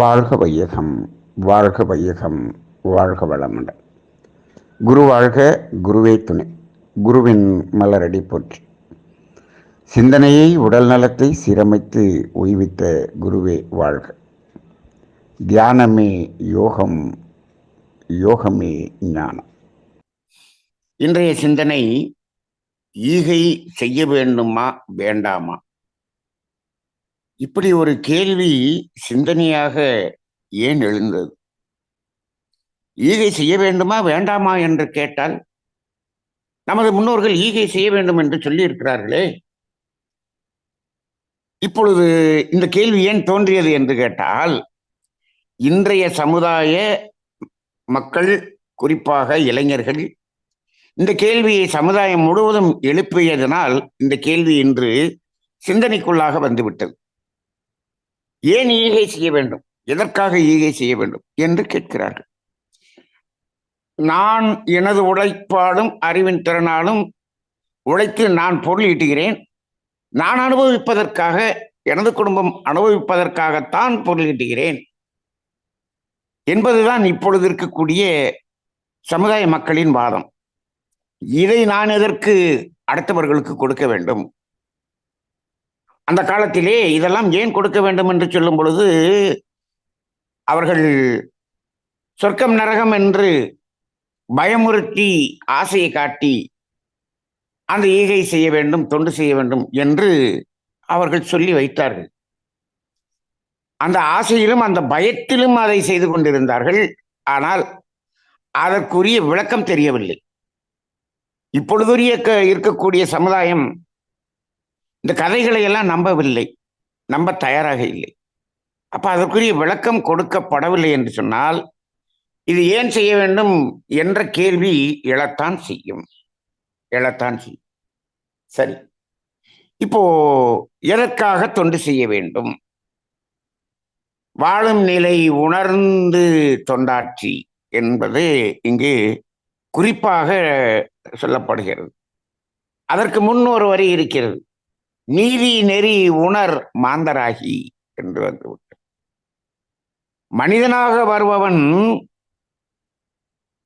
வாழ்க வையகம் வாழ்க வையகம் வாழ்க வளமுடன். குரு வாழ்க குருவே துணை. குருவின் மலரடி போற்றி. சிந்தனையை உடல் நலத்தை சீரமைத்து ஓய்வித்த குருவே வாழ்க. தியானமே யோகம் யோகமே ஞானம். இன்றைய சிந்தனை ஈகை செய்ய வேண்டுமா வேண்டாமா? இப்படி ஒரு கேள்வி சிந்தனையாக ஏன் எழுந்தது? ஈகை செய்ய வேண்டுமா வேண்டாமா என்று கேட்டால் நமது முன்னோர்கள் ஈகை செய்ய வேண்டும் என்று சொல்லி இருக்கிறார்களே இப்பொழுது இந்த கேள்வி ஏன் தோன்றியது என்று கேட்டால் இன்றைய சமுதாய மக்கள் குறிப்பாக இளைஞர்கள் இந்த கேள்வியை சமுதாயம் முழுவதும் எழுப்பியதனால் இந்த கேள்வி இன்று சிந்தனைக்குள்ளாக வந்துவிட்டது. ஏன் ஈகை செய்ய வேண்டும்? எதற்காக ஈகை செய்ய வேண்டும் என்று கேட்கிறார்கள். நான் எனது உழைப்பாலும் அறிவின் திறனாலும் உழைத்து நான் பொருள் ஈட்டுகிறேன். நான் அனுபவிப்பதற்காக எனது குடும்பம் அனுபவிப்பதற்காகத்தான் பொருள் ஈட்டுகிறேன் என்பதுதான் இப்பொழுது இருக்கக்கூடிய சமுதாய மக்களின் வாதம். இதை நான் எதற்கு அடுத்தவர்களுக்கு கொடுக்க வேண்டும்? அந்த காலத்திலே இதெல்லாம் ஏன் கொடுக்க வேண்டும் என்று சொல்லும் பொழுது அவர்கள் சொர்க்கம் நரகம் என்று பயமுறுத்தி ஆசையை காட்டி அந்த ஈகை செய்ய வேண்டும் தொண்டு செய்ய வேண்டும் என்று அவர்கள் சொல்லி வைத்தார்கள். அந்த ஆசையிலும் அந்த பயத்திலும் அதை செய்து கொண்டிருந்தார்கள். ஆனால் அதற்குரிய விளக்கம் தெரியவில்லை. இப்பொழுதுரிய இருக்கக்கூடிய சமுதாயம் இந்த கதைகளை எல்லாம் நம்பவில்லை. நம்ப தயாராக இல்லை. அப்போ அதற்குரிய விளக்கம் கொடுக்கப்படவில்லை என்று சொன்னால் இது ஏன் செய்ய வேண்டும் என்ற கேள்வி எழத்தான் செய்யும். எழத்தான் செய்யும். சரி. இப்போ எதற்காக தொண்டு செய்ய வேண்டும்? வாழும் நிலை உணர்ந்து தொண்டாட்சி என்பது இங்கு குறிப்பாக சொல்லப்படுகிறது. அதற்கு முன் ஒரு வரி இருக்கிறது. நீதி நெறி உணர் மாந்தராகி என்று வந்துவிட்டு மனிதனாக வருபவன்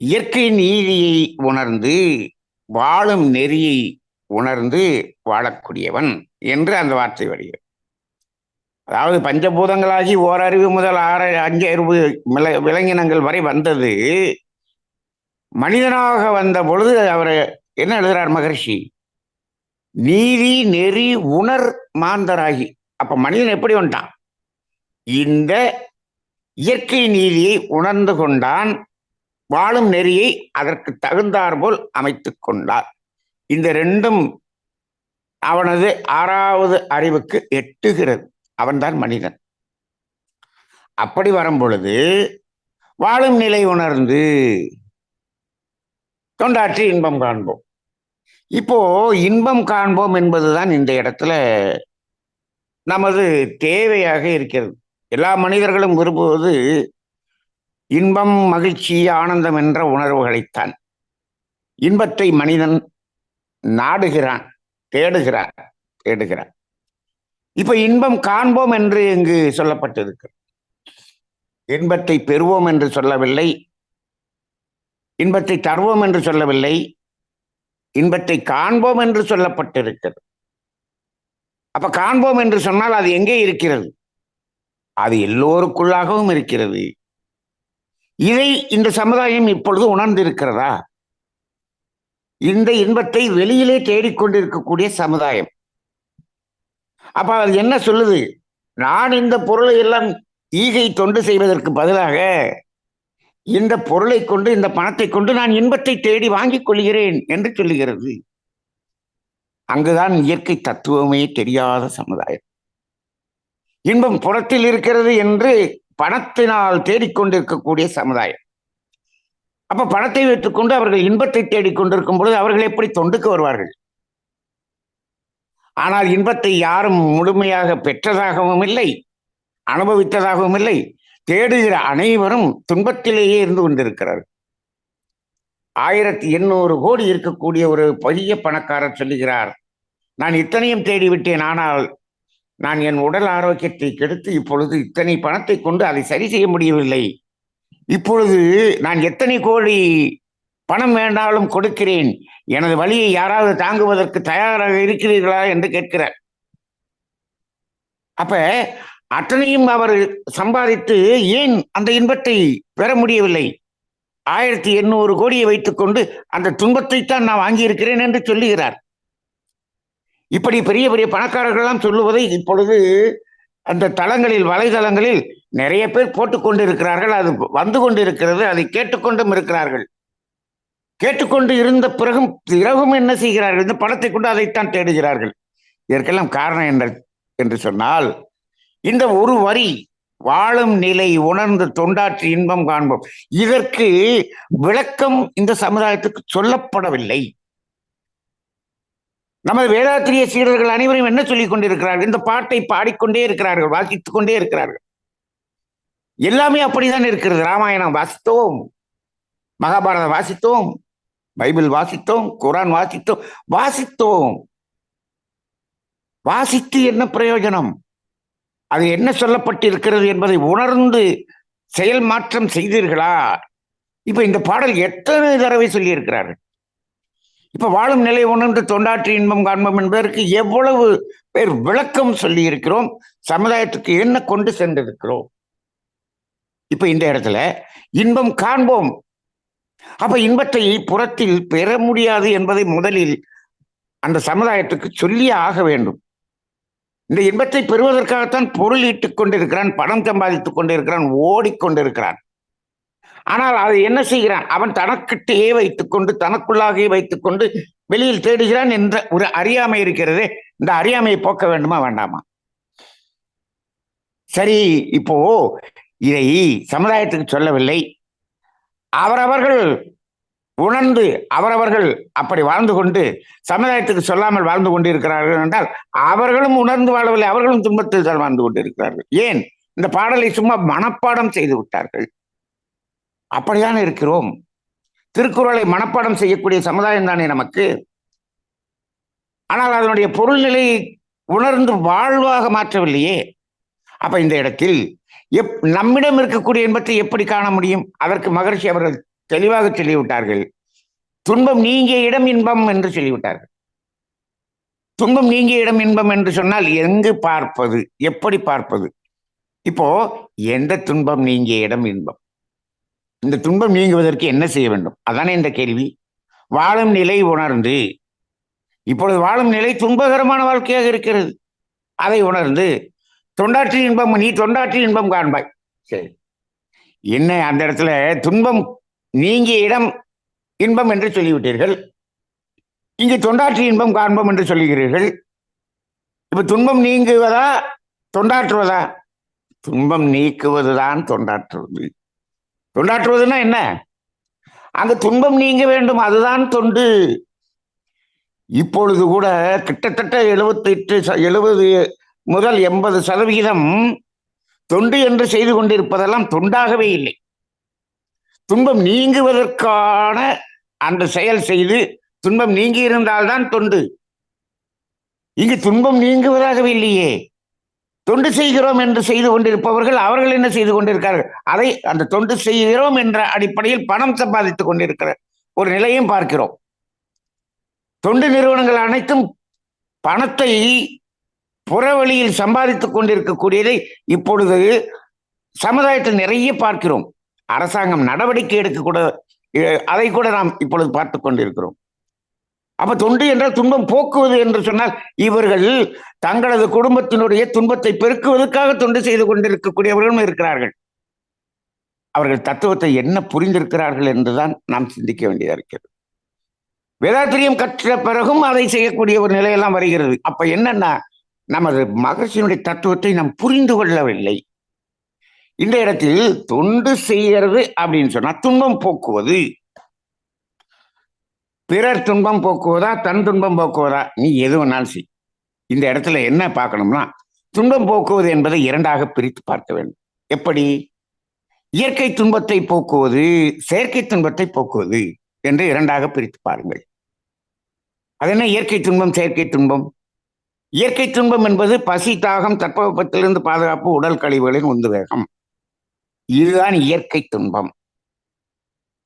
இயற்கை நீதியை உணர்ந்து வாழும் நெறியை உணர்ந்து வாழக்கூடியவன் என்று அந்த வார்த்தை வருகிறது. அதாவது பஞ்சபூதங்களாகி ஓரறிவு முதல் ஆறு அஞ்சு அறிவு விலங்கினங்கள் வரை வந்தது. மனிதனாக வந்த பொழுது அவர் என்ன எழுதுறார் மகர்ஷி? நீதி நெறி உணர் மாந்தராகி. அப்ப மனிதன் எப்படி வந்துட்டான்? இந்த இயற்கை நீதியை உணர்ந்து கொண்டான் வாழும் நெறியை அதற்கு தகுந்தாற்போல் அமைத்து கொண்டார். இந்த ரெண்டும் அவனது ஆறாவது அறிவுக்கு எட்டுகிறது. அவன்தான் மனிதன். அப்படி வரும் பொழுது வாழும் நிலை உணர்ந்து தொண்டாற்றி இன்பம் காண்போம். இப்போ இன்பம் காண்போம் என்பதுதான் இந்த இடத்துல நமது தேவையாக இருக்கிறது. எல்லா மனிதர்களும் விரும்புவது இன்பம் மகிழ்ச்சி ஆனந்தம் என்ற உணர்வுகளைத்தான். இன்பத்தை மனிதன் நாடுகிறான் தேடுகிறான் தேடுகிறான். இப்ப இன்பம் காண்போம் என்று இங்கு சொல்லப்பட்டிருக்கு இன்பத்தை பெறுவோம் என்று சொல்லவில்லை. இன்பத்தை தருவோம் என்று சொல்லவில்லை. இன்பத்தை காண்போம் என்று சொல்லப்பட்டிருக்கிறது. அப்ப காண்போம் என்று சொன்னால் அது எங்கே இருக்கிறது? அது எல்லோருக்குள்ளாகவும் இருக்கிறது. இதை இந்த சமுதாயம் இப்பொழுது உணர்ந்திருக்கிறதா? இந்த இன்பத்தை வெளியிலே தேடிக்கொண்டிருக்கக்கூடிய சமுதாயம். அப்ப அது என்ன சொல்லுது? நான் இந்த பொருளை எல்லாம் ஈகை தொண்டு செய்வதற்கு பதிலாக இந்த பொருளை கொண்டு இந்த பணத்தை கொண்டு நான் இன்பத்தை தேடி வாங்கிக் கொள்கிறேன் என்று சொல்லுகிறது. அங்குதான் இயற்கை தத்துவமே தெரியாத சமுதாயம். இன்பம் புறத்தில் இருக்கிறது என்று பணத்தினால் தேடிக்கொண்டிருக்கக்கூடிய சமுதாயம். அப்ப பணத்தை வைத்துக்கொண்டு அவர்கள் இன்பத்தை தேடிக்கொண்டிருக்கும் பொழுது அவர்கள் எப்படி தொண்டுக்கு வருவார்கள்? ஆனால் இன்பத்தை யாரும் முழுமையாக பெற்றதாகவும் இல்லை அனுபவித்ததாகவும் இல்லை தேடுகிற அனைவரும் துன்பத்திலேயே இருந்து கொண்டிருக்கிறார்கள் ஆயிரத்தி எண்ணூறு கோடி இருக்கக்கூடிய ஒரு பெரிய பணக்காரர் சொல்லுகிறார் நான் இத்தனையும் தேடிவிட்டேன் ஆனால் நான் என் உடல் ஆரோக்கியத்தை கெடுத்து இப்பொழுது இத்தனை பணத்தை கொண்டு அதை சரி செய்ய முடியவில்லை. இப்பொழுது நான் எத்தனை கோடி பணம் வேண்டாலும் கொடுக்கிறேன் எனது வழியை யாராவது தாங்குவதற்கு தயாராக இருக்கிறீர்களா? என்று கேட்கிறார். அப்ப அத்தனையும் அவர் சம்பாதித்து ஏன் அந்த இன்பத்தை பெற முடியவில்லை? ஆயிரத்தி எண்ணூறு கோடியை வைத்துக்கொண்டு அந்த துன்பத்தை தான் நான் வாங்கியிருக்கிறேன் என்று சொல்லுகிறார். இப்படி பெரிய பெரிய பணக்காரர்கள்லாம் சொல்லுவதை இப்பொழுது அந்த தளங்களில் வலைதளங்களில் நிறைய பேர் போட்டுக்கொண்டிருக்கிறார்கள் அது வந்து கொண்டிருக்கிறது அதை கேட்டுக்கொண்டும் இருக்கிறார்கள். கேட்டுக்கொண்டு இருந்த பிறகும் பிறகும் என்ன செய்கிறார்கள்? இந்த பணத்தை கொண்டு அதைத்தான் தேடுகிறார்கள். இதற்கெல்லாம் காரணம் என்ன? என்று சொன்னால் இந்த ஒரு வரி வாழும் நிலை உணர்ந்து தொண்டாற்றி இன்பம் காண்போம். இதற்கு விளக்கம் இந்த சமுதாயத்துக்கு சொல்லப்படவில்லை. நமது வேதாத்திரிய சீடர்கள் அனைவரும் என்ன சொல்லிக் கொண்டிருக்கிறார்கள்? இந்த பாட்டை பாடிக்கொண்டே இருக்கிறார்கள் வாசித்துக் கொண்டே இருக்கிறார்கள். எல்லாமே அப்படிதான் இருக்கிறது. ராமாயணம் வாசித்தோம் மகாபாரதம் வாசித்தோம் பைபிள் வாசித்தோம் குரான் வாசித்தோம் வாசித்தோம். வாசித்து என்ன பிரயோஜனம்? அது என்ன சொல்லப்பட்டிருக்கிறது என்பதை உணர்ந்து செயல் மாற்றம் செய்தீர்களா? இப்ப இந்த பாடல் எத்தனை தடவை சொல்லியிருக்கிறார்கள் இப்ப வாழும் நிலை உணர்ந்து தொண்டாற்றி இன்பம் காண்போம் என்பதற்கு எவ்வளவு பேர் விளக்கம் சொல்லி இருக்கிறோம் சமுதாயத்துக்கு என்ன கொண்டு சென்றிருக்கிறோம்? இப்ப இந்த இடத்துல இன்பம் காண்போம். அப்ப இன்பத்தை புறத்தில் பெற முடியாது என்பதை முதலில் அந்த சமுதாயத்துக்கு சொல்லியே ஆக வேண்டும். இந்த இன்பத்தை பெறுவதற்காகத்தான் பொருள் ஈட்டுக் கொண்டிருக்கிறான் பணம் சம்பாதித்துக் கொண்டிருக்கிறான் ஓடிக்கொண்டிருக்கிறான் ஆனால் அதை என்ன செய்கிறான்? அவன் தனக்கிட்டேயே வைத்துக்கொண்டு தனக்குள்ளாகவே வைத்துக்கொண்டு வெளியில் தேடுகிறான் என்ற ஒரு அறியாமை இருக்கிறதே. இந்த அறியாமையை போக்க வேண்டுமா வேண்டாமா? சரி இப்போ இதை சமுதாயத்துக்கு சொல்லவில்லை. அவரவர்கள் உணர்ந்து அவரவர்கள் அப்படி வாழ்ந்து கொண்டு சமுதாயத்துக்கு சொல்லாமல் வாழ்ந்து கொண்டிருக்கிறார்கள் என்றால் அவர்களும் உணர்ந்து வாழவில்லை அவர்களும் துன்பத்தில் தான் வாழ்ந்து கொண்டிருக்கிறார்கள். ஏன்? இந்த பாடலை சும்மா மனப்பாடம் செய்து விட்டார்கள். அப்படிதான் இருக்கிறோம். திருக்குறளை மனப்பாடம் செய்யக்கூடிய சமுதாயம் தானே நமக்கு. ஆனால் அதனுடைய பொருள்நிலை உணர்ந்து வாழ்வாக மாற்றவில்லையே. அப்ப இந்த இடத்தில் எப் நம்மிடம் இருக்கக்கூடிய இன்பத்தை எப்படி காண முடியும்? அதற்கு மகர்ஷி அவர்கள் தெளிவாக சொல்லிவிட்டார்கள். துன்பம் நீங்கிய இடம் இன்பம் என்று சொல்லிவிட்டார்கள். துன்பம் நீங்கிய இடம் இன்பம் என்று சொன்னால் எங்கு பார்ப்பது? எப்படி பார்ப்பது? இப்போ எந்த துன்பம் நீங்கிய இடம் இன்பம்? இந்த துன்பம் நீங்குவதற்கு என்ன செய்ய வேண்டும்? அதானே இந்த கேள்வி. வாழும் நிலை உணர்ந்து இப்பொழுது வாழும் நிலை துன்பகரமான வாழ்க்கையாக இருக்கிறது. அதை உணர்ந்து தொண்டாற்றி இன்பம் நீ தொண்டாற்றி இன்பம் காண்பாய். சரி. என்ன அந்த இடத்துல துன்பம் நீங்கிய இடம் இன்பம் என்று சொல்லிவிட்டீர்கள். இங்கு தொண்டாற்றி இன்பம் காண்போம் என்று சொல்லுகிறீர்கள். இப்ப துன்பம் நீங்குவதா தொண்டாற்றுவதா? துன்பம் நீக்குவதுதான் தொண்டாற்றுவது. தொண்டாற்றுவதுன்னா என்ன? அங்க துன்பம் நீங்க வேண்டும் அதுதான் தொண்டு. இப்பொழுது கூட கிட்டத்தட்ட எழுபத்தி எட்டு எழுபது முதல் எண்பது சதவிகிதம் தொண்டு என்று செய்து கொண்டிருப்பதெல்லாம் தொண்டாகவே இல்லை. துன்பம் நீங்குவதற்கான அந்த செயல் செய்து துன்பம் நீங்கி இருந்தால்தான் தொண்டு. இங்கு துன்பம் நீங்குவதாகவே இல்லையே. தொண்டு செய்கிறோம் என்று செய்து கொண்டிருப்பவர்கள் அவர்கள் என்ன செய்து கொண்டிருக்கிறார்கள்? அதை அந்த தொண்டு செய்கிறோம் என்ற அடிப்படையில் பணம் சம்பாதித்துக் கொண்டிருக்கிற ஒரு நிலையும் பார்க்கிறோம். தொண்டு நிறுவனங்கள் அனைத்தும் பணத்தை புறவழியில் சம்பாதித்துக் கொண்டிருக்கக்கூடியதை இப்பொழுது சமுதாயத்தில் நிறைய பார்க்கிறோம். அரசாங்கம் நடவடிக்கை எடுக்க கூட அதை கூட நாம் இப்பொழுது பார்த்து கொண்டிருக்கிறோம். அப்ப தொண்டு என்றால் துன்பம் போக்குவது என்று சொன்னால் இவர்கள் தங்களது குடும்பத்தினுடைய துன்பத்தை பெருக்குவதற்காக தொண்டு செய்து கொண்டிருக்கக்கூடியவர்களும் இருக்கிறார்கள். அவர்கள் தத்துவத்தை என்ன புரிந்திருக்கிறார்கள் என்றுதான் நாம் சிந்திக்க வேண்டியதாக இருக்கிறது. வேதாத்திரியம் கற்ற பிறகும் அதை செய்யக்கூடிய ஒரு நிலையெல்லாம் வருகிறது. அப்ப என்னன்னா நமது மகர்ஷியினுடைய தத்துவத்தை நாம் புரிந்து கொள்ளவில்லை. இந்த இடத்தில் தொண்டு செய்கிறது அப்படின்னு சொன்னா துன்பம் போக்குவது. பிறர் துன்பம் போக்குவதா தன் துன்பம் போக்குவதா? நீ எது வேணாலும் செய். இந்த இடத்துல என்ன பார்க்கணும்னா துன்பம் போக்குவது என்பதை இரண்டாக பிரித்து பார்க்க வேண்டும். எப்படி? இயற்கை துன்பத்தை போக்குவது செயற்கை துன்பத்தை போக்குவது என்று இரண்டாக பிரித்து பாருங்கள். அது என்ன? இயற்கை துன்பம் செயற்கை துன்பம். இயற்கை துன்பம் என்பது பசி தாகம் தட்பவெப்பத்திலிருந்து பாதுகாப்பு உடல் கழிவுகளின் உந்து வேகம். இதுதான் இயற்கை துன்பம்.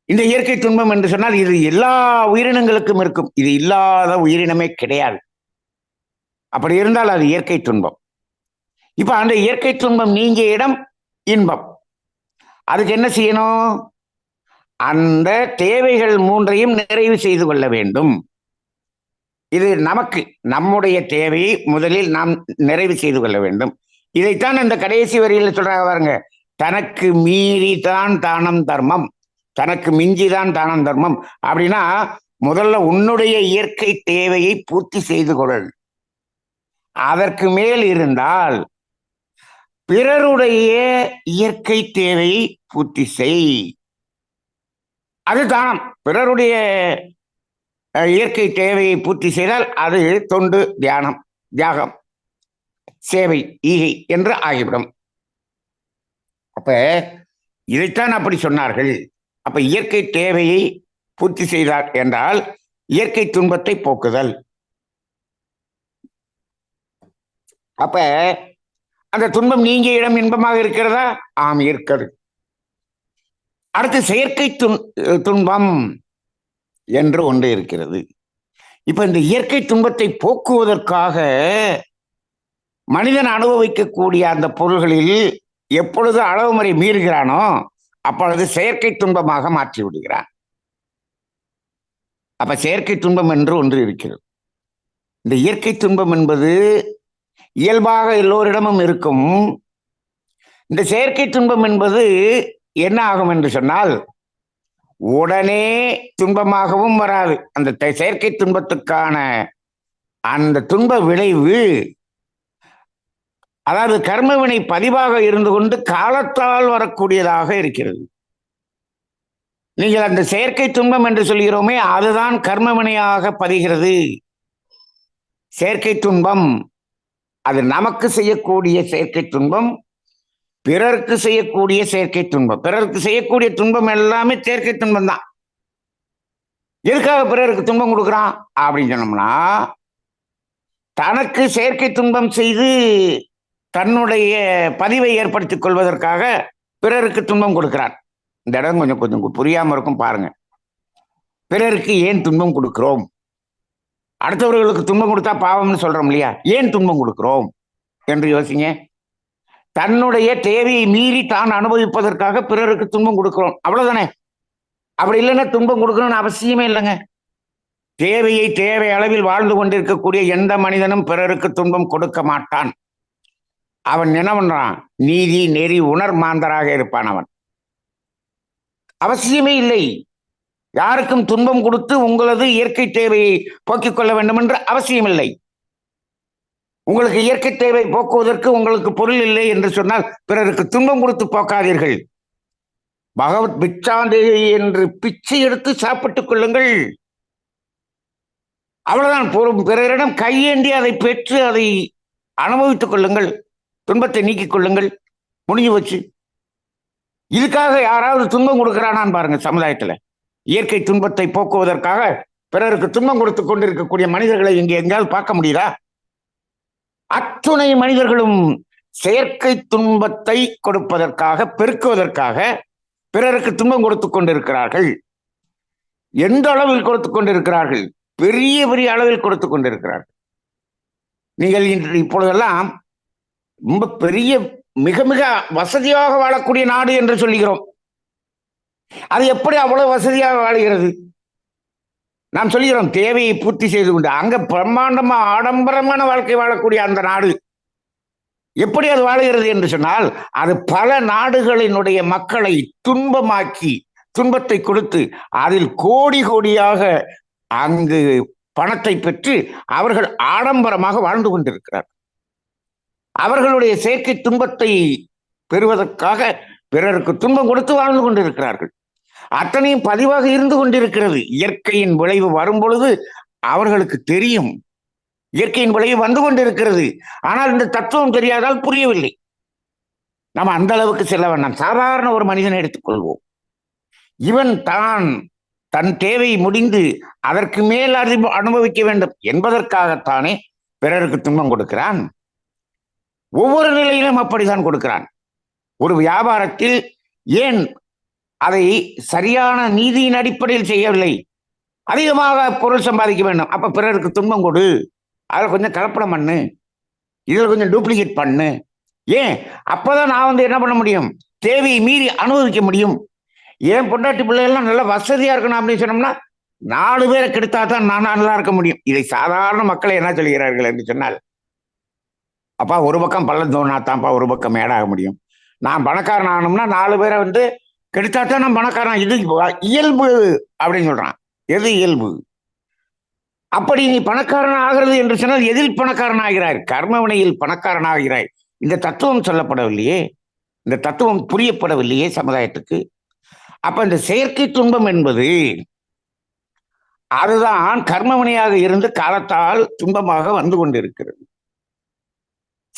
இந்த இயற்கை துன்பம் என்று சொன்னால் இது எல்லா உயிரினங்களுக்கும் இருக்கும். இது இல்லாத உயிரினமே கிடையாது. அப்படி இருந்தால் அது இயற்கை துன்பம். இப்ப அந்த இயற்கை துன்பம் நீங்கிய இடம் இன்பம். அதுக்கு என்ன செய்யணும்? அந்த தேவைகள் மூன்றையும் நிறைவு செய்து கொள்ள வேண்டும். இது நமக்கு நம்முடைய தேவையை முதலில் நாம் நிறைவு செய்து கொள்ள வேண்டும். இதைத்தான் இந்த கடைசி வரியில் சொல்றாங்க பாருங்க. தனக்கு மீறி தான் தானம் தர்மம் தனக்கு மிஞ்சிதான் தானம் தர்மம். அப்படின்னா முதல்ல உன்னுடைய இயற்கை தேவையை பூர்த்தி செய்து கொள். அதற்கு மேல் இருந்தால் பிறருடைய இயற்கை தேவையை பூர்த்தி செய். அது தானம். பிறருடைய இயற்கை தேவையை பூர்த்தி செய்தால் அது தொண்டு தியானம் தியாகம் சேவை ஈகை என்று ஆகிவிடும். அப்ப இதைத்தான் அப்படி சொன்னார்கள். அப்ப இயற்கை தேவையை பூர்த்தி செய்தார் என்றால் இயற்கை துன்பத்தை போக்குதல். அப்ப அந்த துன்பம் நீங்கிய இடம் இன்பமாக இருக்கிறதா? ஆம் இருக்கிறது. அடுத்து செயற்கை துன் துன்பம் என்று ஒன்று இருக்கிறது. இப்ப இந்த இயற்கை துன்பத்தை போக்குவதற்காக மனிதன் அனுபவிக்கக்கூடிய அந்த பொருள்களில் எப்பொழுது அளவு முறை மீறுகிறானோ அப்பொழுது செயற்கை துன்பமாக மாற்றி விடுகிறான். அப்ப செயற்கை துன்பம் என்று ஒன்று இருக்கிறது. இந்த இயற்கை துன்பம் என்பது இயல்பாக எல்லோரிடமும் இருக்கும். இந்த செயற்கை துன்பம் என்பது என்ன ஆகும் என்று சொன்னால் உடனே துன்பமாகவும் வராது. அந்த செயற்கை துன்பத்துக்கான அந்த துன்ப விளைவு அதாவது கர்மவினை பதிவாக இருந்து கொண்டு காலத்தால் வரக்கூடியதாக இருக்கிறது. நீங்கள் அந்த செயற்கை துன்பம் என்று சொல்கிறோமே அதுதான் கர்மவினையாக பதிகிறது. செயற்கை துன்பம் அது நமக்கு செய்யக்கூடிய செயற்கை துன்பம் பிறருக்கு செய்யக்கூடிய செயற்கை துன்பம். பிறருக்கு செய்யக்கூடிய துன்பம் எல்லாமே செயற்கை துன்பம் தான். எதுக்காக பிறருக்கு துன்பம் கொடுக்குறான்? அப்படின்னு சொன்னோம்னா தனக்கு செயற்கை துன்பம் செய்து தன்னுடைய பதிவை ஏற்படுத்திக் கொள்வதற்காக பிறருக்கு துன்பம் கொடுக்கிறான் இந்த இடம் கொஞ்சம் கொஞ்சம் புரியாமல் இருக்கும் பாருங்க. பிறருக்கு ஏன் துன்பம் கொடுக்கிறோம்? அடுத்தவர்களுக்கு துன்பம் கொடுத்தா பாவம்னு சொல்றோம் இல்லையா? ஏன் துன்பம் கொடுக்கிறோம்? என்று யோசிங்க. தன்னுடைய தேவையை மீறி தான் அனுபவிப்பதற்காக பிறருக்கு துன்பம் கொடுக்கிறோம். அவ்வளவுதானே? அப்படி இல்லைன்னா துன்பம் கொடுக்கணும்னு அவசியமே இல்லைங்க. தேவையை தேவை அளவில் வாழ்ந்து கொண்டிருக்கக்கூடிய எந்த மனிதனும் பிறருக்கு துன்பம் கொடுக்க மாட்டான். அவன் என்ன பண்றான்? நீதி நெறி உணர் மாந்தராக இருப்பான் அவன். அவசியமே இல்லை. யாருக்கும் துன்பம் கொடுத்து உங்களது இயற்கை தேவையை போக்கிக் கொள்ள வேண்டும் என்று அவசியமில்லை. உங்களுக்கு இயற்கை தேவை போக்குவதற்கு உங்களுக்கு பொருள் இல்லை என்று சொன்னால் பிறருக்கு துன்பம் கொடுத்து போக்காதீர்கள். பகவத் பிச்சாந்தேவி என்று பிச்சை எடுத்து சாப்பிட்டுக் கொள்ளுங்கள். அவ்வளவுதான். பிறரிடம் கையேண்டி அதை பெற்று அதை அனுபவித்துக் கொள்ளுங்கள். துன்பத்தை நீக்கிக் கொள்ளுங்கள். முடிஞ்சு வச்சு இதுக்காக யாராவது துன்பம் கொடுக்கிறானான்னு பாருங்க சமுதாயத்துல. இயற்கை துன்பத்தை போக்குவதற்காக பிறருக்கு துன்பம் கொடுத்து கொண்டிருக்கக்கூடிய மனிதர்களை இங்க எங்கேயாவது பார்க்க முடியுதா? அத்துணை மனிதர்களும் செயற்கை துன்பத்தை கொடுப்பதற்காக பெருக்குவதற்காக பிறருக்கு துன்பம் கொடுத்து கொண்டிருக்கிறார்கள். எந்த அளவில் கொடுத்து கொண்டிருக்கிறார்கள்? பெரிய பெரிய அளவில் கொடுத்து கொண்டிருக்கிறார்கள். நீங்கள் இன்று இப்பொழுதெல்லாம் ரொம்ப பெரிய மிக மிக வசதியாக வாழக்கூடிய நாடு என்று சொல்லுகிறோம். அது எப்படி அவ்வளவு வசதியாக வாழுகிறது? நாம் சொல்லுகிறோம் தேவையை பூர்த்தி செய்து கொண்டு அங்க பிரம்மாண்டமா ஆடம்பரமான வாழ்க்கை வாழக்கூடிய அந்த நாடு. எப்படி அது வாழுகிறது என்று சொன்னால் அது பல நாடுகளினுடைய மக்களை துன்பமாக்கி துன்பத்தை கொடுத்து அதில் கோடி கோடியாக அங்கு பணத்தை பெற்று அவர்கள் ஆடம்பரமாக வாழ்ந்து கொண்டிருக்கிறார் அவர்களுடைய செயற்கை துன்பத்தை பெறுவதற்காக பிறருக்கு துன்பம் கொடுத்து வாழ்ந்து கொண்டிருக்கிறார்கள். அத்தனையும் பதிவாக இருந்து கொண்டிருக்கிறது. இயற்கையின் விளைவு வரும் பொழுது அவர்களுக்கு தெரியும். இயற்கையின் விளைவு வந்து கொண்டிருக்கிறது. ஆனால் இந்த தத்துவம் தெரியாதால் புரியவில்லை. நாம் அந்த அளவுக்கு செல்ல வேண்டாம். சாதாரண ஒரு மனிதனை எடுத்துக்கொள்வோம். இவன் தான் தன் தேவை முடிந்து அதற்கு மேல் அறி அனுபவிக்க வேண்டும் என்பதற்காகத்தானே பிறருக்கு துன்பம் கொடுக்கிறான். ஒவ்வொரு நிலையிலும் அப்படித்தான் கொடுக்கிறான். ஒரு வியாபாரத்தில் ஏன் அதை சரியான நீதியின் அடிப்படையில் செய்யவில்லை? அதிகமாக பொருள் சம்பாதிக்க வேண்டும். அப்ப பிறருக்கு துன்பம் கொடு. அதில் கொஞ்சம் கலப்படம் பண்ணு. இதில் கொஞ்சம் டூப்ளிகேட் பண்ணு. ஏன்? அப்பதான் நான் வந்து என்ன பண்ண முடியும்? தேவையை மீறி அனுபவிக்க முடியும். ஏன் பொண்டாட்டி பிள்ளைகள்லாம் நல்ல வசதியா இருக்கணும் அப்படின்னு சொன்னோம்னா நாலு பேரை கெடுத்தா தான் நான் நல்லா இருக்க முடியும். இதை சாதாரண மக்களை என்ன சொல்கிறார்கள் என்று சொன்னால் அப்பா ஒரு பக்கம் பள்ளம் தோணாதான்ப்பா ஒரு பக்கம் மேடாக முடியும். நான் பணக்காரன் ஆகணும்னா நாலு பேரை வந்து கெடுத்தா தான் நான் பணக்காரன். இது இயல்பு அப்படின்னு சொல்றான். எது இயல்பு? அப்படி நீ பணக்காரன் ஆகிறது என்று சொன்னால் எதில் பணக்காரன் ஆகிறாய்? கர்மவினையில் பணக்காரன் ஆகிறாய். இந்த தத்துவம் சொல்லப்படவில்லையே. இந்த தத்துவம் புரியப்படவில்லையே சமுதாயத்துக்கு. அப்ப இந்த செயற்கை துன்பம் என்பது அதுதான் கர்மவினையாக இருந்து காலத்தால் துன்பமாக வந்து கொண்டிருக்கிறது.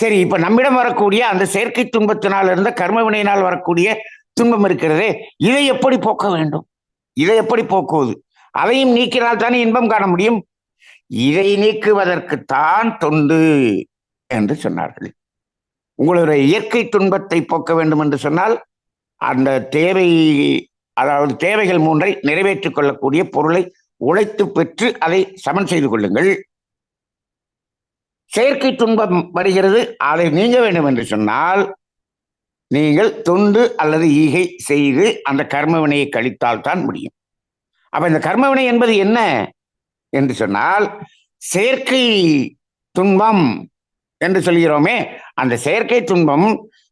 சரி இப்ப நம்மிடம் வரக்கூடிய அந்த செயற்கை துன்பத்தினால் இருந்த கர்மவினையினால் வரக்கூடிய துன்பம் இருக்கிறதே இதை எப்படி போக்க வேண்டும்? இதை எப்படி போக்குவது? அதையும் நீக்கினால் தானே இன்பம் காண முடியும்? இதை நீக்குவதற்குத்தான் தொண்டு என்று சொன்னார்கள். உங்களுடைய இயற்கை துன்பத்தை போக்க வேண்டும் என்று சொன்னால் அந்த தேவை அதாவது தேவைகள் மூன்றை நிறைவேற்றிக் கொள்ளக்கூடிய பொருளை உழைத்து பெற்று அதை சமன் செய்து கொள்ளுங்கள். செயற்கை துன்பம் வருகிறது. அதை நீங்க வேண்டும் என்று சொன்னால் நீங்கள் தொண்டு அல்லது ஈகை செய்து அந்த கர்மவினையை கழித்தால் தான் முடியும். அப்ப இந்த கர்மவினை என்பது என்ன என்று சொன்னால் செயற்கை துன்பம் என்று சொல்கிறோமே அந்த செயற்கை துன்பம்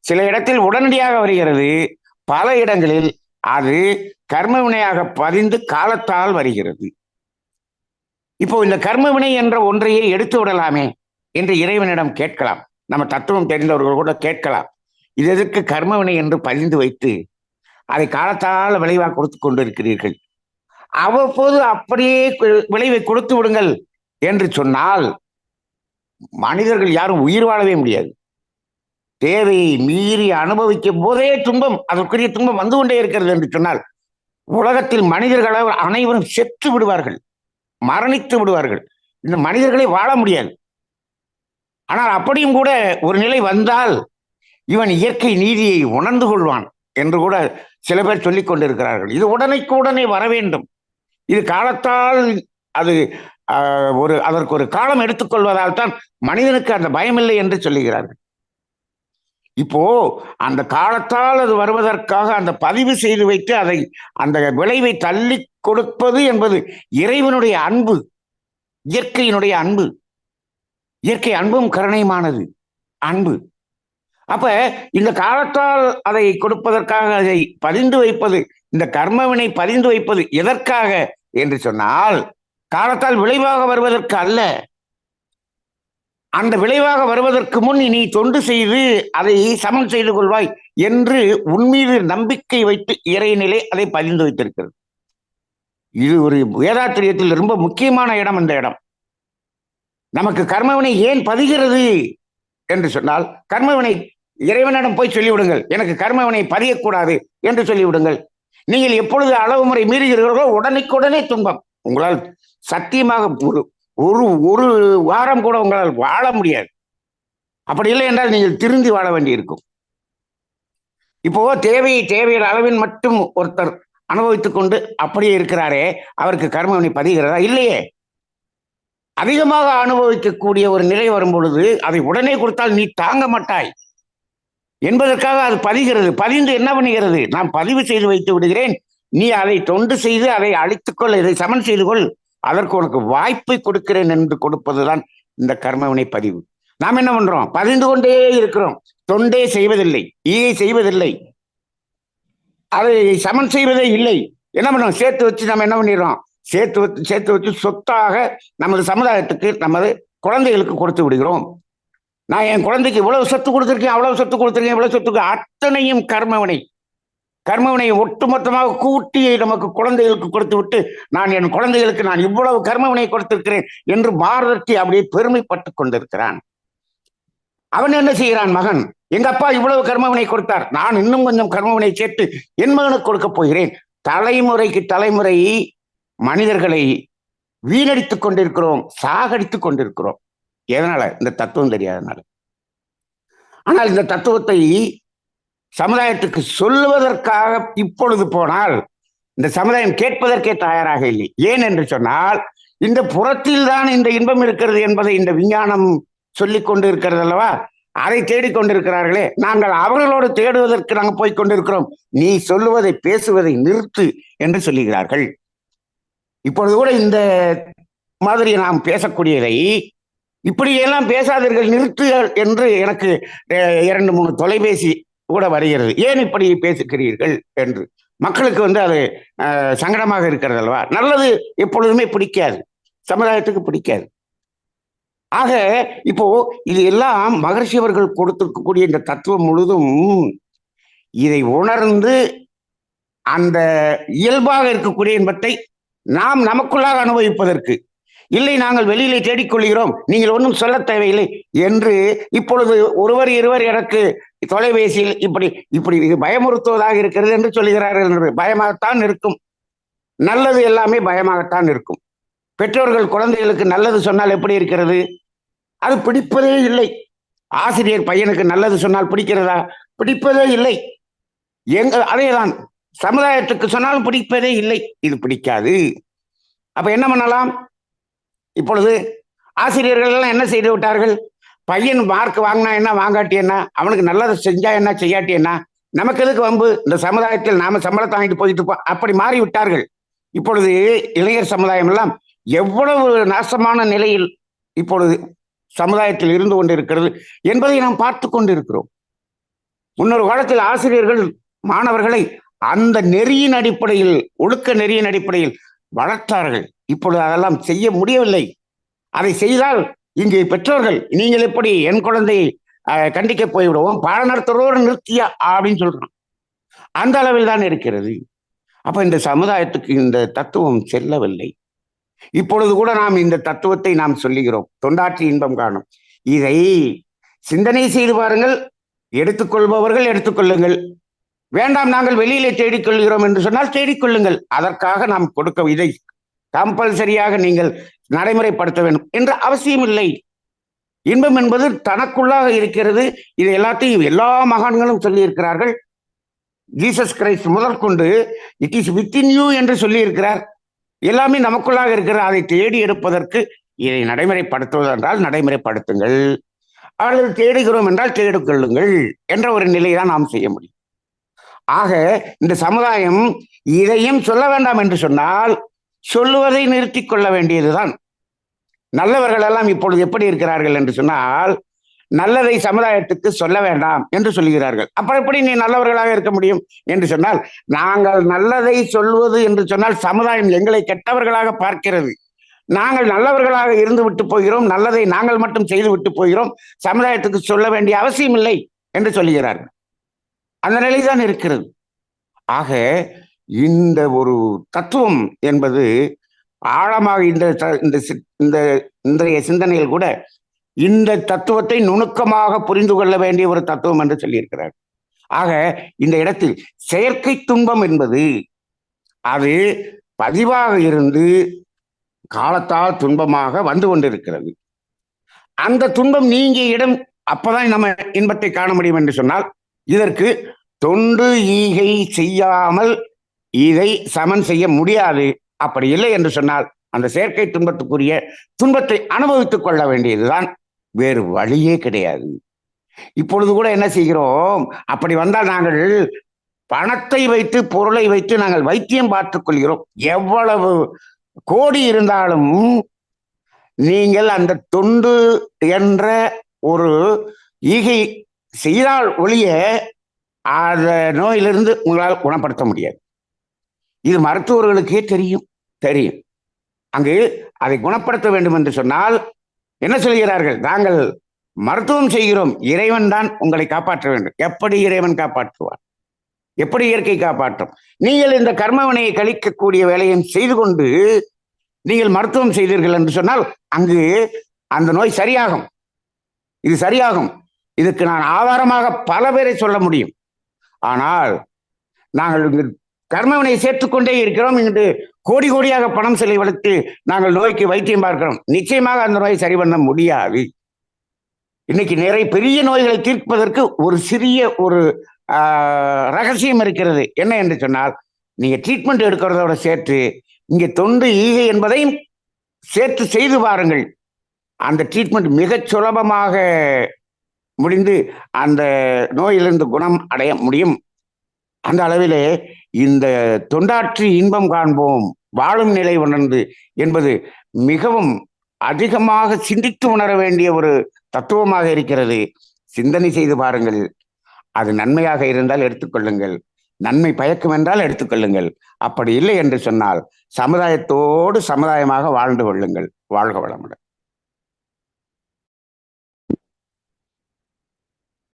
சில இடத்தில் உடனடியாக வருகிறது. பல இடங்களில் அது கர்மவினையாக பதிந்து காலத்தால் வருகிறது. இப்போ இந்த கர்மவினை என்ற ஒன்றையே எடுத்து விடலாமே. என்று இறைவனிடம் கேட்கலாம். நம்ம தத்துவம் தெரிந்தவர்கள் கூட கேட்கலாம். இது எதற்கு கர்மவினை என்று பதிந்து வைத்து அதை காலத்தால் விளைவாக கொடுத்து கொண்டிருக்கிறீர்கள். அவ்வப்போது அப்படியே விளைவை கொடுத்து விடுங்கள் என்று சொன்னால் மனிதர்கள் யாரும் உயிர் வாழவே முடியாது. தேவையை மீறி அனுபவிக்கும் போதே துன்பம் அதற்குரிய துன்பம் வந்து கொண்டே இருக்கிறது என்று சொன்னால் உலகத்தில் மனிதர்கள் அனைவரும் செத்து விடுவார்கள் மரணித்து விடுவார்கள். இந்த மனிதர்களை வாழ முடியாது. ஆனால் அப்படியும் கூட ஒரு நிலை வந்தால் இவன் இயற்கை நீதியை உணர்ந்து கொள்வான் என்று கூட சில பேர் சொல்லிக் கொண்டிருக்கிறார்கள். இது உடனைக்கு உடனே வர வேண்டும். இது காலத்தால் அது ஒரு அதற்கு ஒரு காலம் எடுத்துக்கொள்வதால் தான் மனிதனுக்கு அந்த பயமில்லை என்று சொல்லுகிறார்கள். இப்போ அந்த காலத்தால் அது வருவதற்காக அந்த பதிவு செய்து வைத்து அதை அந்த விளைவை தள்ளி கொடுப்பது என்பது இறைவனுடைய அன்பு இயற்கையினுடைய அன்பு. இயற்கை அன்பும் கருணையுமானது. அன்பு. அப்ப இந்த காலத்தால் அதை கொடுப்பதற்காக அதை பதிந்து வைப்பது இந்த கர்மவினை பதிந்து வைப்பது எதற்காக என்று சொன்னால் காலத்தால் விளைவாக வருவதற்கு அல்ல. அந்த விளைவாக வருவதற்கு முன் நீ தொண்டு செய்து அதை சமன் செய்து கொள்வாய் என்று உன்மீது நம்பிக்கை வைத்து இறைநிலை அதை பதிந்து வைத்திருக்கிறது. இது ஒரு வேதாத்திரியத்தில் ரொம்ப முக்கியமான இடம் இந்த இடம். நமக்கு கர்மவினை ஏன் பதிகிறது? என்று சொன்னால் கர்மவினை இறைவனிடம் போய் சொல்லிவிடுங்கள். எனக்கு கர்மவினை பதியக்கூடாது என்று சொல்லிவிடுங்கள். நீங்கள் எப்பொழுது அளவு முறை மீறுகிறீர்களோ உடனுக்குடனே துன்பம். உங்களால் சத்தியமாக ஒரு ஒரு ஒரு வாரம் கூட உங்களால் வாழ முடியாது. அப்படி இல்லை என்றால் நீங்கள் திருந்தி வாழ வேண்டியிருக்கும். இப்போ தேவையை தேவையான அளவின் மட்டும் ஒருத்தர் அனுபவித்துக் கொண்டு அப்படியே இருக்கிறாரே அவருக்கு கர்மவினை பதிகிறதா? இல்லையே. அதிகமாக அனுபவிக்கக்கூடிய ஒரு நிலை வரும் பொழுது அதை உடனே கொடுத்தால் நீ தாங்க மாட்டாய். என்பதற்காக அது பதிகிறது. பதிந்து என்ன பண்ணுகிறது? நான் பதிவு செய்து வைத்து விடுகிறேன். நீ அதை தொண்டு செய்து அதை அழித்துக்கொள் இதை சமன் செய்து கொள். அதற்கு உனக்கு வாய்ப்பை கொடுக்கிறேன் என்று கொடுப்பதுதான் இந்த கர்மவினை பதிவு. நாம் என்ன பண்றோம்? பதிந்து கொண்டே இருக்கிறோம். தொண்டே செய்வதில்லை. ஈயை செய்வதில்லை. அதை சமன் செய்வதே இல்லை. என்ன பண்ணுவோம்? சேர்த்து வச்சு நம்ம என்ன பண்ணிடுறோம்? சேர்த்து வச்சு சேர்த்து வச்சு சொத்தாக நமது சமுதாயத்துக்கு நமது குழந்தைகளுக்கு கொடுத்து விடுகிறோம். நான் என் குழந்தைக்கு இவ்வளவு சொத்து கொடுத்துருக்கேன் அவ்வளவு சொத்து கொடுத்துருக்கேன் இவ்வளவு சொத்துக்கு அத்தனையும் கர்மவினை. கர்மவினை ஒட்டுமொத்தமாக கூட்டி நமக்கு குழந்தைகளுக்கு கொடுத்து விட்டு நான் என் குழந்தைகளுக்கு நான் இவ்வளவு கர்மவினை கொடுத்திருக்கிறேன் என்று பாரதத்தை அப்படியே பெருமைப்பட்டு கொண்டிருக்கிறான். அவன் என்ன செய்கிறான் மகன்? எங்க அப்பா இவ்வளவு கர்மவினை கொடுத்தார். நான் இன்னும் கொஞ்சம் கர்மவினை சேர்த்து என் மகனுக்கு கொடுக்க போகிறேன். தலைமுறைக்கு தலைமுறை மனிதர்களை வீணடித்துக் கொண்டிருக்கிறோம் சாகடித்துக் கொண்டிருக்கிறோம். எதனால? இந்த தத்துவம் தெரியாதனால. ஆனால் இந்த தத்துவத்தை சமுதாயத்துக்கு சொல்லுவதற்காக இப்பொழுது போனால் இந்த சமுதாயம் கேட்பதற்கே தயாராக இல்லை. ஏன் என்று சொன்னால் இந்த புறத்தில் தான் இந்த இன்பம் இருக்கிறது என்பதை இந்த விஞ்ஞானம் சொல்லிக் கொண்டு இருக்கிறது அல்லவா? அதை தேடிக்கொண்டிருக்கிறார்களே நாங்கள் அவர்களோடு தேடுவதற்கு நாங்கள் போய் கொண்டிருக்கிறோம். நீ சொல்லுவதை பேசுவதை நிறுத்து என்று சொல்லுகிறார்கள். இப்பொழுது கூட இந்த மாதிரி நாம் பேசக்கூடியதை இப்படியெல்லாம் பேசாதீர்கள் நிறுத்துகள் என்று எனக்கு இரண்டு மூணு தொலைபேசி கூட வருகிறது. ஏன் இப்படி பேசுகிறீர்கள் என்று? மக்களுக்கு வந்து அது சங்கடமாக இருக்கிறது அல்லவா? நல்லது எப்பொழுதுமே பிடிக்காது. சமுதாயத்துக்கு பிடிக்காது. ஆக இப்போ இது எல்லாம் மகர்ஷி அவர்கள் கொடுத்திருக்கக்கூடிய இந்த தத்துவம் முழுதும் இதை உணர்ந்து அந்த இயல்பாக இருக்கக்கூடிய இன்பத்தை நாம் நமக்குள்ளாக அனுபவிப்பதற்கு. இல்லை நாங்கள் வெளியிலே தேடிக்கொள்கிறோம். நீங்கள் ஒன்றும் சொல்ல தேவையில்லை என்று இப்பொழுது ஒருவர் இருவர் எனக்கு தொலைபேசியில் இப்படி இப்படி இது பயமுறுத்துவதாக இருக்கிறது என்று சொல்லுகிறார்கள் என்று பயமாகத்தான் இருக்கும். நல்லது எல்லாமே பயமாகத்தான் இருக்கும். பெற்றோர்கள் குழந்தைகளுக்கு நல்லது சொன்னால் எப்படி இருக்கிறது? அது பிடிப்பதே இல்லை. ஆசிரியர் பையனுக்கு நல்லது சொன்னால் பிடிக்கிறதா? பிடிப்பதே இல்லை. எங்க அதேதான். சமுதாயத்துக்கு சொன்னாலும் பிடிப்பதே இல்லை. இது பிடிக்காது. அப்ப என்ன பண்ணலாம்? இப்பொழுது ஆசிரியர்கள் எல்லாம் என்ன செய்து விட்டார்கள்? பையன் மார்க் வாங்கினா என்ன வாங்காட்டி என்ன? அவனுக்கு நல்லதை செஞ்சா என்ன செய்யாட்டி என்ன? நமக்கு எதுக்கு வம்பு? இந்த சமுதாயத்தில் நாம சம்பளத்தை வாங்கிட்டு போயிட்டு இருப்போம் அப்படி மாறி விட்டார்கள். இப்பொழுது இளைஞர் சமுதாயம் எல்லாம் எவ்வளவு நாசமான நிலையில் இப்பொழுது சமுதாயத்தில் இருந்து கொண்டிருக்கிறது என்பதை நாம் பார்த்து கொண்டிருக்கிறோம். முன்னொரு காலத்தில் ஆசிரியர்கள் மாணவர்களை அந்த நெறியின் அடிப்படையில் ஒழுக்க நெறியின் அடிப்படையில் வளர்த்தார்கள். இப்பொழுது அதெல்லாம் செய்ய முடியவில்லை. அதை செய்தால் இங்கே பெற்றோர்கள் நீங்கள் எப்படி என் குழந்தையை அஹ், கண்டிக்க போய்விடுவோம் பாடநர்த்தரோடு நிறுத்தியா அப்படின்னு சொல்றோம் அந்த அளவில் தான் இருக்கிறது. அப்ப இந்த சமுதாயத்துக்கு இந்த தத்துவம் செல்லவில்லை. இப்பொழுது கூட நாம் இந்த தத்துவத்தை நாம் சொல்லுகிறோம். தொண்டாற்றி இன்பம் காணும். இதை சிந்தனை செய்து பாருங்கள். எடுத்துக்கொள்பவர்கள் எடுத்துக்கொள்ளுங்கள். வேண்டாம் நாங்கள் வெளியிலே தேடிக்கொள்கிறோம் என்று சொன்னால் தேடிக்கொள்ளுங்கள். அதற்காக நாம் கொடுக்க இதை கம்பல்சரியாக நீங்கள் நடைமுறைப்படுத்த வேண்டும் என்ற அவசியம் இல்லை. இன்பம் என்பது தனக்குள்ளாக இருக்கிறது. இது எல்லாத்தையும் எல்லா மகான்களும் சொல்லியிருக்கிறார்கள். ஜீசஸ் கிரைஸ்ட் முதற்கொண்டு இட் இஸ் வித்தின் யூ என்று சொல்லியிருக்கிறார். எல்லாமே நமக்குள்ளாக இருக்கிற அதை தேடி எடுப்பதற்கு இதை நடைமுறைப்படுத்துவது என்றால் நடைமுறைப்படுத்துங்கள். அவர்கள் தேடுகிறோம் என்றால் தேடிக்கொள்ளுங்கள் என்ற ஒரு நிலையை தான் நாம் செய்ய முடியும். ஆக இந்த சமுதாயம் இதையும் சொல்ல வேண்டாம் என்று சொன்னால் சொல்லுவதை நிறுத்தி கொள்ள வேண்டியதுதான். நல்லவர்கள் எல்லாம் இப்பொழுது எப்படி இருக்கிறார்கள் என்று சொன்னால் நல்லதை சமுதாயத்துக்கு சொல்ல வேண்டாம் என்று சொல்லுகிறார்கள். அப்புறம் எப்படி நீ நல்லவர்களாக இருக்க முடியும் என்று சொன்னால் நாங்கள் நல்லதை சொல்வது என்று சொன்னால் சமுதாயம் எங்களை கெட்டவர்களாக பார்க்கிறது. நாங்கள் நல்லவர்களாக இருந்து விட்டு போகிறோம். நல்லதை நாங்கள் மட்டும் செய்து விட்டு போகிறோம். சமுதாயத்துக்கு சொல்ல வேண்டிய அவசியம் இல்லை என்று சொல்லுகிறார்கள். அந்த நிலைதான் இருக்கிறது. ஆக இந்த ஒரு தத்துவம் என்பது ஆழமாக இந்த த- இந்த சி- இந்த இன்றைய சிந்தனையில் கூட இந்த தத்துவத்தை நுணுக்கமாக புரிந்து கொள்ள வேண்டிய ஒரு தத்துவம் என்று சொல்லியிருக்கிறார். ஆக இந்த இடத்தில் செயற்கை துன்பம் என்பது அது பதிவாக இருந்து காலத்தால் துன்பமாக வந்து கொண்டிருக்கிறது. அந்த துன்பம் நீங்கிய இடம் அப்பதான் நம்ம இன்பத்தை காண முடியும் என்று சொன்னால் இதற்கு தொண்டு ஈகை செய்யாமல் இதை சமன் செய்ய முடியாது. அப்படி இல்லை என்று சொன்னால் அந்த செயற்கை துன்பத்துக்குரிய துன்பத்தை அனுபவித்துக் கொள்ள வேண்டியதுதான். வேறு வழியே கிடையாது. இப்பொழுது கூட என்ன செய்கிறோம்? அப்படி வந்தால் நாங்கள் பணத்தை வைத்து பொருளை வைத்து நாங்கள் வைத்தியம் பார்த்துக் கொள்கிறோம். எவ்வளவு கோடி இருந்தாலும் நீங்கள் அந்த தொண்டு என்ற ஒரு ஈகை செய்தால் ஒழிய அந்த நோயிலிருந்து உங்களால் குணப்படுத்த முடியாது. இது மருத்துவர்களுக்கே தெரியும் தெரியும். அங்கு அதை குணப்படுத்த வேண்டும் என்று சொன்னால் என்ன சொல்கிறார்கள்? நாங்கள் மருத்துவம் செய்கிறோம் இறைவன் தான் உங்களை காப்பாற்ற வேண்டும். எப்படி இறைவன் காப்பாற்றுவார் எப்படி இயற்கை காப்பாற்றும்? நீங்கள் இந்த கர்மவினையை கழிக்கக்கூடிய வேலையை செய்து கொண்டு நீங்கள் மருத்துவம் செய்தீர்கள் என்று சொன்னால் அங்கு அந்த நோய் சரியாகும். இது சரியாகும். இதுக்கு நான் ஆதாரமாக பல பேரை சொல்ல முடியும். ஆனால் நாங்கள் இங்கு கர்மவினை சேர்த்துக்கொண்டே இருக்கிறோம். இங்கு கோடி கோடியாக பணம் செலவழித்து நாங்கள் நோய்க்கு வைத்தியம் பார்க்கிறோம். நிச்சயமாக அந்த நோயை சரி பண்ண முடியாது. இன்னைக்கு நிறைய பெரிய நோய்களை தீர்ப்பதற்கு ஒரு சிறிய ஒரு ரகசியம் இருக்கிறது. என்ன என்று சொன்னால் நீங்க ட்ரீட்மெண்ட் எடுக்கிறதோட சேர்த்து இங்க தொண்டு ஈகை என்பதையும் சேர்த்து செய்து பாருங்கள். அந்த ட்ரீட்மெண்ட் மிகச் சுலபமாக முடிந்து அந்த நோயிலிருந்து குணம் அடைய முடியும். அந்த அளவிலே இந்த தொண்டாற்றி இன்பம் காண்போம் வாழும் நிலை உணர்ந்து என்பது மிகவும் அதிகமாக சிந்தித்து உணர வேண்டிய ஒரு தத்துவமாக இருக்கிறது. சிந்தனை செய்து பாருங்கள். அது நன்மையாக இருந்தால் எடுத்துக்கொள்ளுங்கள் நன்மை பயக்கும் என்றால் எடுத்துக்கொள்ளுங்கள் அப்படி இல்லை என்று சொன்னால் சமுதாயத்தோடு சமுதாயமாக வாழ்ந்து கொள்ளுங்கள். வாழ்க வளமுடன்.